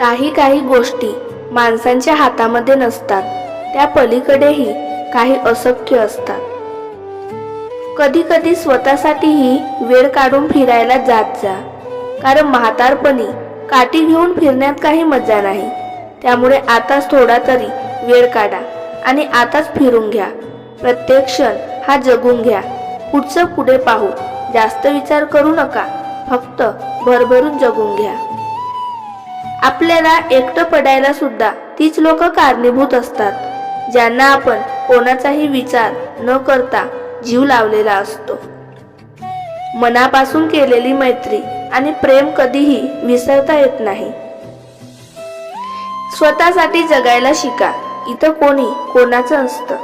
काही काही गोष्टी माणसांच्या हातामध्ये नसतात. त्या पलीकडेही काही अशक्य असतात. कधी कधी स्वतःसाठीही वेळ काढून फिरायला जात जा. कारण म्हातारपणी काठी घेऊन फिरण्यात काही मजा नाही. त्यामुळे आताच थोडा तरी वेळ काढा आणि आताच फिरून घ्या. प्रत्येक क्षण हा जगून घ्या. पुढचं पुढे पाहू. जास्त विचार करू नका. फक्त भरभरून जगून घ्या. आपल्याला एकटं पडायला सुद्धा तीच लोक कारणीभूत असतात ज्यांना आपण कोणाचाही विचार न करता जीव लावलेला असतो. मनापासून केलेली मैत्री आणि प्रेम कधीही विसरता येत नाही. स्वतःसाठी जगायला शिका इथं कोणी कोणाचं असतं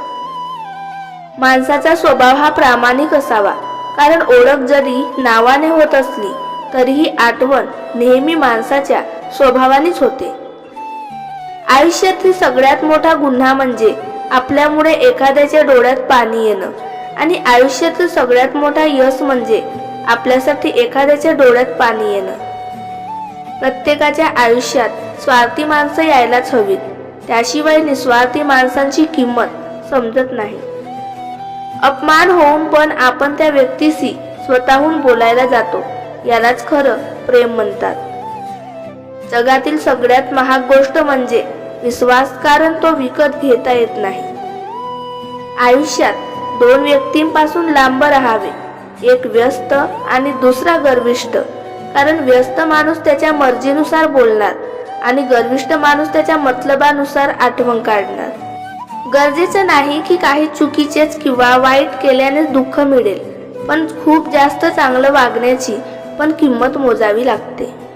माणसाचा स्वभाव हा प्रामाणिक असावा कारण ओळख जरी नावाने होत असली तरीही आठवण नेहमी माणसाच्या स्वभावानेच होते. आयुष्यातील सगळ्यात मोठा गुन्हा म्हणजे आपल्यामुळे एखाद्याच्या डोळ्यात पाणी येणं आणि आयुष्यातील सगळ्यात मोठा यश म्हणजे आपल्यासाठी एखाद्याच्या डोळ्यात पाणी येणं. प्रत्येकाच्या आयुष्यात स्वार्थी माणसं यायलाच हवीत. त्याशिवाय निस्वार्थी माणसांची किंमत समजत नाही. अपमान होऊन पण आपण त्या व्यक्तीशी स्वतःहून बोलायला जातो यालाच खरं प्रेम म्हणतात. जगातील सगळ्यात महाग गोष्ट म्हणजे विश्वास कारण तो विकत घेता येत नाही. आयुष्यात दोन व्यक्तींपासून लांब राहावे एक व्यस्त आणि दुसरा गर्विष्ठ. कारण व्यस्त माणूस त्याच्या मर्जीनुसार बोलणार आणि गर्विष्ठ माणूस त्याच्या मतलबानुसार आठवण काढणार. गरजेचं नाही की काही चुकीचेच किंवा वाईट केल्याने दुःख मिळेल पण खूप जास्त चांगलं वागण्याची पण किंमत मोजावी लागते.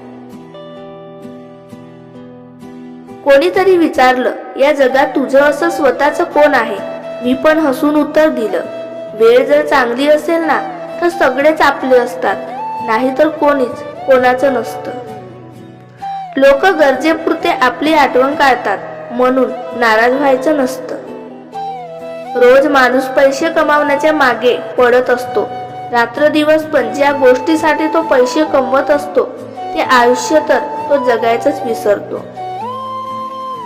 कोणीतरी विचारलं या जगात तुझं असं स्वतःच कोण आहे? मी पण हसून उत्तर दिलं वेळ जर चांगली असेल ना तर सगळेच आपले असतात. नाहीतर कोणीच कोणाचं नसतं. लोक गरजेपुरते आपली आठवण काढतात म्हणून नाराज व्हायचं नसतं. रोज माणूस पैसे कमावण्याच्या मागे पडत असतो. रात्र दिवस पण ज्या गोष्टीसाठी तो पैसे कमवत असतो ते आयुष्य तर तो जगायचंच विसरतो.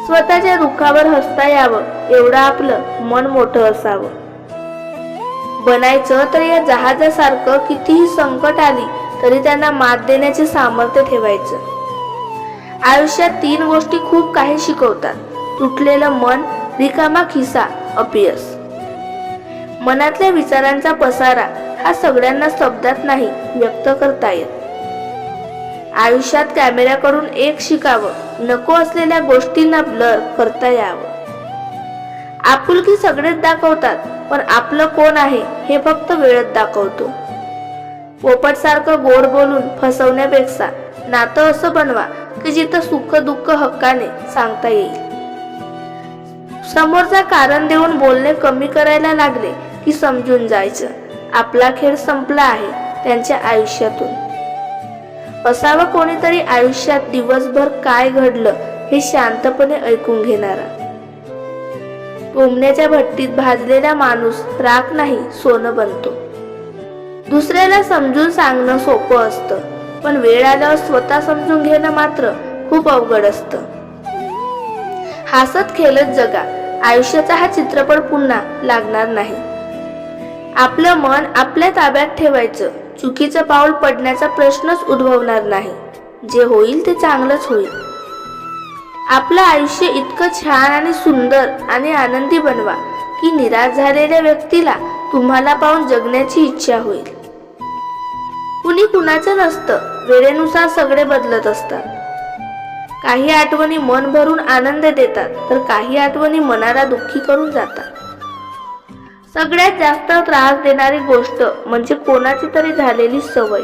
स्वतःच्या दुःखावर हसता यावं एवढं आपलं मन मोठं असावं. बनायचं तर या जहाजासारखं कितीही संकट आली तरी त्यांना मात देण्याचे सामर्थ्य ठेवायचं. आयुष्यात तीन गोष्टी खूप काही शिकवतात. तुटलेलं मन रिकामा खिसा अपयस मनातल्या विचारांचा पसारा हा सगळ्यांना शब्दात नाही व्यक्त करता येत. आयुष्यात कॅमेऱ्याकडून एक शिकावं नको असलेल्या गोष्टींना ब्लर करता यावं. आपुलकी सगळेच दाखवतात पण आपलं कोण आहे हे फक्त वेळेत दाखवतो. पोपट सारखं गोड बोलून फसवण्यापेक्षा नातं असं बनवा की जिथं सुख दुःख हक्काने सांगता येईल. समोरचा कारण देऊन बोलणे कमी करायला लागले की समजून जायचं. आपला खेळ संपला आहे त्यांच्या आयुष्यातून. असावं कोणीतरी आयुष्यात दिवसभर काय घडलं हे शांतपणे ऐकून घेणारा. कोंबण्याच्या भट्टीत भाजलेला माणूस राख नाही सोनं बनतो. दुसऱ्याला समजून सांगणं सोपं असतं पण वेळ आल्यावर स्वतः समजून घेणं मात्र खूप अवघड असतं. हसत खेळत जगा आयुष्याचा हा चित्रपट पुन्हा लागणार नाही. आपलं मन आपल्या ताब्यात ठेवायचं चुकीचं पाऊल पडण्याचा प्रश्नच उद्भवणार नाही. जे होईल ते चांगलंच होईल. आपलं आयुष्य इतकं छान आणि सुंदर आणि आनंदी बनवा की निराश झालेल्या व्यक्तीला तुम्हाला पाहून जगण्याची इच्छा होईल. कुणी कुणाचं नसतं वेळेनुसार सगळे बदलत असतात. काही आठवणी मन भरून आनंद देतात तर काही आठवणी मनाला दुःखी करून जातात. सगळ्यात जास्त त्रास देणारी गोष्ट म्हणजे कोणाची तरी झालेली सवय.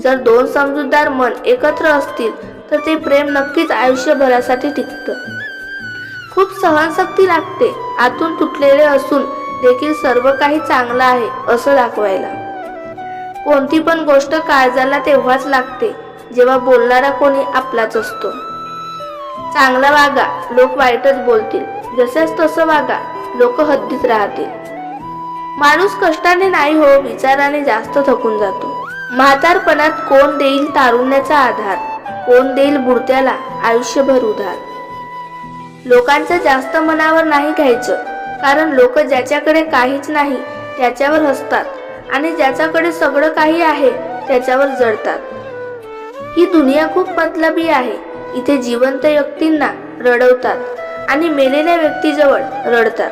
जर दोन समजूतदार मन एकत्र असतील तर ते प्रेम नक्कीच आयुष्यभरासाठी टिकतं. खूप सहनशक्ती लागते आतून तुटलेले असून देखील सर्व काही चांगलं आहे असं दाखवायला. कोणती पण गोष्ट काळजाला तेव्हाच लागते जेव्हा बोलणारा कोणी आपलाच असतो. चांगला वागा लोक वाईटच बोलतील. जसेच तसं वागा लोक हद्दीत राहतील. माणूस कष्टाने नाही हो विचाराने जास्त थकून जातो. म्हातारपणात कोण देईल तारुण्याचा आधार? कोण देईल बुडत्याला आयुष्यभर उधार? लोकांचं जास्त मनावर नाही घ्यायचं कारण लोक ज्याच्याकडे काहीच नाही त्याच्यावर हसतात. आणि ज्याच्याकडे सगळं काही आहे त्याच्यावर जळतात ही दुनिया खूप मतलबी आहे. इथे जिवंत व्यक्तींना रडवतात आणि मेलेल्या व्यक्तीजवळ रडतात.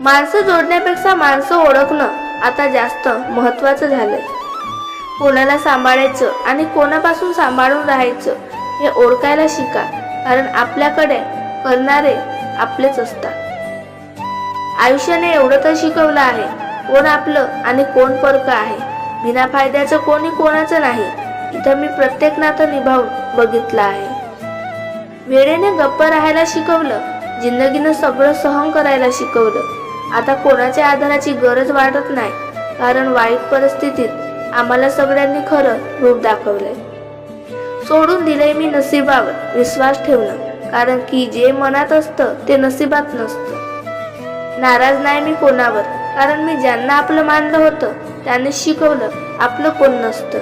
माणसं जोडण्यापेक्षा माणसं ओळखणं आता जास्त महत्वाचं झालंय. कोणाला सांभाळायचं आणि कोणापासून सांभाळून राहायचं हे ओळखायला शिका कारण आपल्याकडे करणारे आपलेच असतात. आयुष्याने एवढं तर शिकवलं आहे कोण आपलं आणि कोण परक आहे. बिना फायद्याचं कोणी कोणाचं नाही इथं मी प्रत्येक नातं निभावून बघितलं आहे. वेळेने गप्प राहायला शिकवलं जिंदगीनं सगळं सहन करायला शिकवलं आता कोणाच्या आधाराची गरज वाटत नाही कारण वाईट परिस्थितीत आम्हाला सगळ्यांनी खरं रूप दाखवलंय. सोडून दिलंय मी नशिबावर विश्वास ठेवणं कारण की जे मनात असतं ते नशिबात नसतं. नाराज नाही मी कोणावर कारण मी ज्यांना आपलं मानलं होतं त्यांनी शिकवलं आपलं कोण नसतं.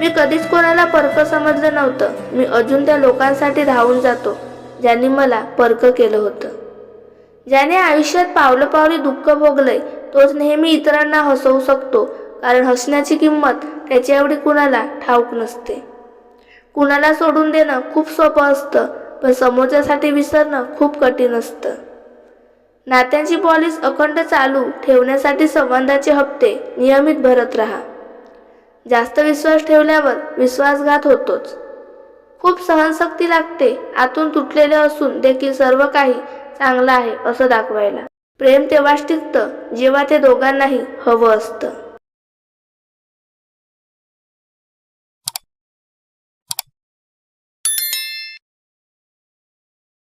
मी कधीच कोणाला परक समजलं नव्हतं मी अजून त्या लोकांसाठी धावून जातो ज्यांनी मला परक केलं होतं. ज्याने आयुष्यात पावलं पावली दुःख भोगलंय तोच नेहमी इतरांना हसवू शकतो. कारण हसण्याची किंमत त्याच्या एवढी कुणाला ठाऊक नसते. कुणाला सोडून देणं खूप सोपं असतं पण समोरच्यासाठी विसरणं खूप कठीण असतं. नात्यांची पॉलिस अखंड चालू ठेवण्यासाठी संबंधाचे हप्ते नियमित भरत राहा. जास्त विश्वास ठेवल्यावर विश्वासघात होतोच. खूप सहनशक्ती लागते आतून तुटलेले असून देखील सर्व काही चांगलं आहे असं दाखवायला. प्रेम तेव्हाच टिकतं जेव्हा ते दोघांनाही हवं असतं.